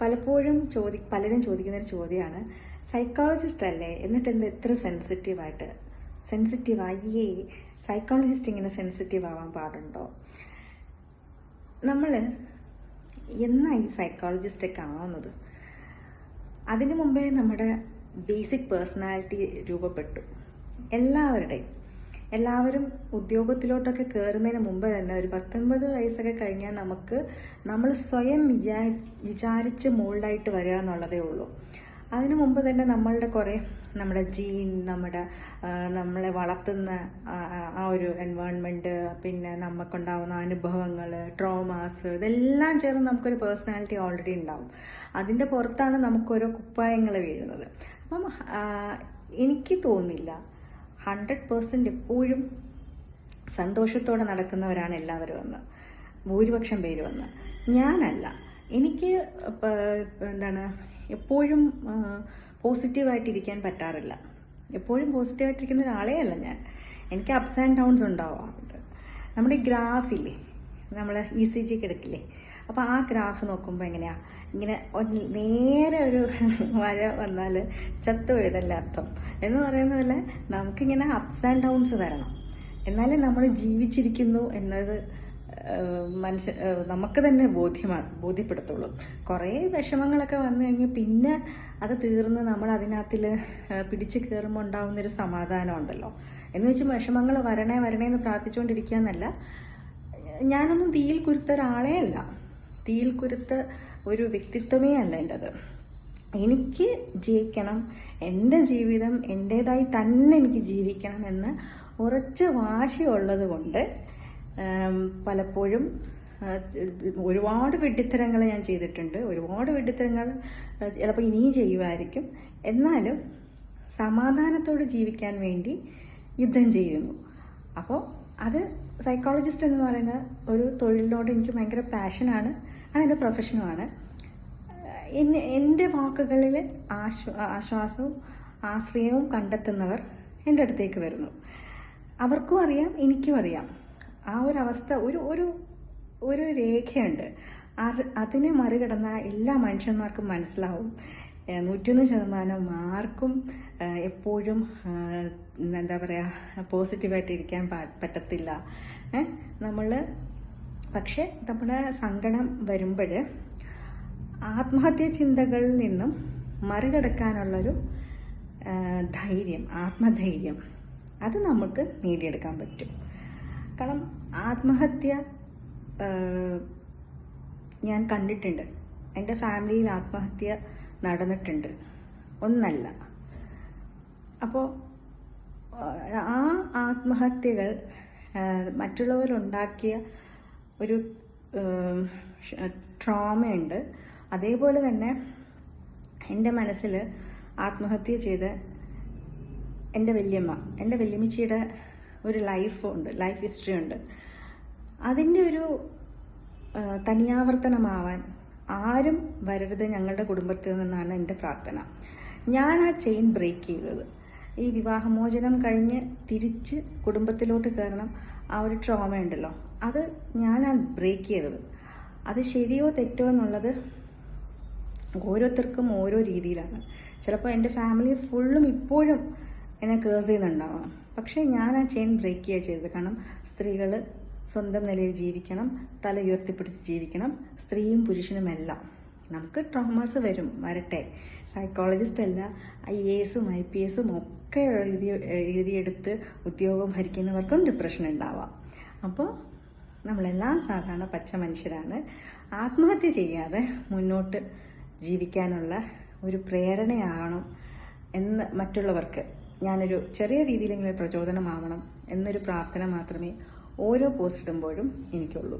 പലപ്പോഴും ചോദി പലരും ചോദിക്കുന്ന ഒരു ചോദ്യമാണ്. സൈക്കോളജിസ്റ്റ് അല്ലേ? എന്നിട്ട് എന്താ ഇത്ര സെൻസിറ്റീവായിട്ട് സെൻസിറ്റീവ് അയ്യേ സൈക്കോളജിസ്റ്റ് ഇങ്ങനെ സെൻസിറ്റീവ് ആവാൻ പാടുണ്ടോ? നമ്മൾ എന്നാ ഈ സൈക്കോളജിസ്റ്റൊക്കെ ആവുന്നത്? അതിനു മുമ്പേ നമ്മുടെ ബേസിക് പേഴ്സണാലിറ്റി രൂപപ്പെട്ടു. എല്ലാവരുടെയും. എല്ലാവരും ഉദ്യോഗത്തിലോട്ടൊക്കെ കയറുന്നതിന് മുമ്പ് തന്നെ ഒരു പത്തൊൻപത് വയസ്സൊക്കെ കഴിഞ്ഞാൽ നമുക്ക് നമ്മൾ സ്വയം വിചാ വിചാരിച്ച് മോൾഡായിട്ട് വരിക എന്നുള്ളതേ ഉള്ളൂ. അതിനു മുമ്പ് തന്നെ നമ്മളുടെ കുറേ നമ്മുടെ ജീൻ നമ്മുടെ നമ്മളെ വളർത്തുന്ന ആ ഒരു എൻവയോൺമെന്റ് പിന്നെ നമുക്കുണ്ടാവുന്ന അനുഭവങ്ങൾ ട്രോമാസ് ഇതെല്ലാം ചേർന്ന് നമുക്കൊരു പേഴ്സണാലിറ്റി ഓൾറെഡി ഉണ്ടാവും. അതിന്റെ പുറത്താണ് നമുക്കോരോ കുപ്പായങ്ങൾ വീഴുന്നത്. അപ്പം എനിക്ക് തോന്നില്ല ഹൺഡ്രഡ് പേഴ്സന്റ് എപ്പോഴും സന്തോഷത്തോടെ നടക്കുന്നവരാണ് എല്ലാവരും എന്ന് ഭൂരിപക്ഷം പേര് വന്ന്. ഞാനല്ല. എനിക്ക് എന്താണ് എപ്പോഴും പോസിറ്റീവായിട്ടിരിക്കാൻ പറ്റാറില്ല. എപ്പോഴും പോസിറ്റീവായിട്ടിരിക്കുന്ന ഒരാളേ അല്ല ഞാൻ. എനിക്ക് അപ്സ് ആൻഡ് ഡൗൺസ് ഉണ്ടാവാറുണ്ട്. നമ്മുടെ ഗ്രാഫില്ലേ നമ്മൾ ഇ സി ജി കിടക്കില്ലേ അപ്പോൾ ആ ഗ്രാഫ് നോക്കുമ്പോൾ എങ്ങനെയാ? ഇങ്ങനെ നേരെ ഒരു മഴ വന്നാൽ ചത്തു ചത്തുപോയതല്ല അർത്ഥം. എന്ന് പറയുന്ന പോലെ നമുക്കിങ്ങനെ അപ്സ് ആൻഡ് ഡൗൺസ് വരണം. എന്നാലേ നമ്മൾ ജീവിച്ചിരിക്കുന്നു എന്നത് മനുഷ്യ നമുക്ക് തന്നെ ബോധ്യമാണ് ബോധ്യപ്പെടുത്തുള്ളൂ. കുറേ വിഷമങ്ങളൊക്കെ വന്നു കഴിഞ്ഞ് പിന്നെ അത് തീർന്ന് നമ്മൾ അതിനകത്തിൽ പിടിച്ച് കയറുമ്പോൾ ഉണ്ടാകുന്നൊരു സമാധാനം ഉണ്ടല്ലോ. എന്ന് വെച്ച് വിഷമങ്ങൾ വരണേ വരണേ എന്ന് പ്രാർത്ഥിച്ചുകൊണ്ടിരിക്കുക എന്നല്ല ഞാനൊന്നും തീയിൽ കുരുത്ത അല്ല. തീയിൽ കുരുത്ത ഒരു വ്യക്തിത്വമേ അല്ല എന്റെത് എനിക്ക് ജയിക്കണം എന്റെ ജീവിതം എന്റേതായി തന്നെ എനിക്ക് ജീവിക്കണം എന്ന് ഉറച്ച വാശിയുള്ളത് കൊണ്ട് പലപ്പോഴും ഒരുപാട് വെട്ടിത്തരങ്ങൾ ഞാൻ ചെയ്തിട്ടുണ്ട്. ഒരുപാട് വെട്ടിത്തരങ്ങൾ ചിലപ്പോൾ ഇനിയും ചെയ്യുമായിരിക്കും എന്നാലും സമാധാനത്തോടെ ജീവിക്കാൻ വേണ്ടി യുദ്ധം ചെയ്യുന്നു. അപ്പോൾ അത് സൈക്കോളജിസ്റ്റ് എന്ന് പറയുന്ന ഒരു തൊഴിലിനോട് എനിക്ക് ഭയങ്കര പാഷനാണ് അതെന്റെ പ്രൊഫഷനുമാണ് എന്നെ എന്റെ വാക്കുകളിൽ ആശ്വ ആശ്വാസവും ആശ്രയവും കണ്ടെത്തുന്നവർ എന്റെ അടുത്തേക്ക് വരുന്നു. അവർക്കും അറിയാം എനിക്കും അറിയാം. ആ ഒരു അവസ്ഥ ഒരു ഒരു ഒരു രേഖയുണ്ട്. അതിനെ മറികടന്ന എല്ലാ മനുഷ്യന്മാർക്കും മനസ്സിലാവും. നൂറ്റൊന്ന് ശതമാനം ആർക്കും ഏഹ് എപ്പോഴും എന്താ പറയുക പോസിറ്റീവായിട്ട് ഇരിക്കാൻ പറ്റത്തില്ല. നമ്മൾ പക്ഷെ നമ്മുടെ സങ്കടം വരുമ്പോൾ ആത്മഹത്യ ചിന്തകളിൽ നിന്നും മറികടക്കാനുള്ളൊരു ധൈര്യം ആത്മധൈര്യം അത് നമുക്ക് നേടിയെടുക്കാൻ പറ്റും. കാരണം ആത്മഹത്യ ഞാൻ കണ്ടിട്ടുണ്ട്. എന്റെ ഫാമിലിയിൽ ആത്മഹത്യ നടന്നിട്ടുണ്ട്. ഒന്നല്ല. അപ്പോൾ ആ ആത്മഹത്യകൾ മറ്റുള്ളവരുണ്ടാക്കിയ ഒരു ട്രോമയുണ്ട്. അതേപോലെ തന്നെ എന്റെ മനസ്സിൽ ആത്മഹത്യ ചെയ്ത് എന്റെ വല്യമ്മ എന്റെ വല്യമ്മച്ചിയുടെ ഒരു ലൈഫ് ഉണ്ട് ലൈഫ് ഹിസ്റ്ററി ഉണ്ട്. അതിന്റെ ഒരു തനിയാവർത്തനമാവാൻ ആരും വരരുത് ഞങ്ങളുടെ കുടുംബത്തിൽ നിന്നാണ് എന്റെ പ്രാർത്ഥന. ഞാൻ ആ ചെയിൻ ബ്രേക്ക് ചെയ്തത്. ഈ വിവാഹമോചനം കഴിഞ്ഞ് തിരിച്ച് കുടുംബത്തിലോട്ട് കയറണം. ആ ഒരു ട്രോമ ഉണ്ടല്ലോ അത് ഞാനാണ് ബ്രേക്ക് ചെയ്തത്. അത് ശരിയോ തെറ്റോ എന്നുള്ളത് ഓരോരുത്തർക്കും ഓരോ രീതിയിലാണ്. ചിലപ്പോൾ എന്റെ ഫാമിലി ഫുള്ളും ഇപ്പോഴും എന്നെ കേസ് ചെയ്യുന്നുണ്ടാവാം. പക്ഷേ ഞാൻ ആ ചെയിൻ ബ്രേക്ക് ചെയ്യുക ചെയ്തത്. കാരണം സ്ത്രീകൾ സ്വന്തം നിലയിൽ ജീവിക്കണം തല ഉയർത്തിപ്പിടിച്ച് ജീവിക്കണം സ്ത്രീയും പുരുഷനുമെല്ലാം നമുക്ക് ട്രോമാസ് വരും വരട്ടെ. സൈക്കോളജിസ്റ്റ് അല്ല ഐ എ എസും ഐ പി എസും ഒക്കെ എഴുതി എഴുതിയെടുത്ത് ഉദ്യോഗം ഭരിക്കുന്നവർക്കും ഡിപ്രഷൻ ഉണ്ടാവാം. അപ്പോൾ നമ്മളെല്ലാം സാധാരണ പച്ച മനുഷ്യരാണ്. ആത്മഹത്യ ചെയ്യാതെ മുന്നോട്ട് ജീവിക്കാനുള്ള ഒരു പ്രേരണയാകണം എന്ന് മറ്റുള്ളവർക്ക്. ഞാനൊരു ചെറിയ രീതിയിലെങ്കിലും പ്രചോദനമാവണം എന്നൊരു പ്രാർത്ഥന മാത്രമേ ഓരോ പോസ്റ്റ് ഇടുമ്പോഴും എനിക്കുള്ളൂ.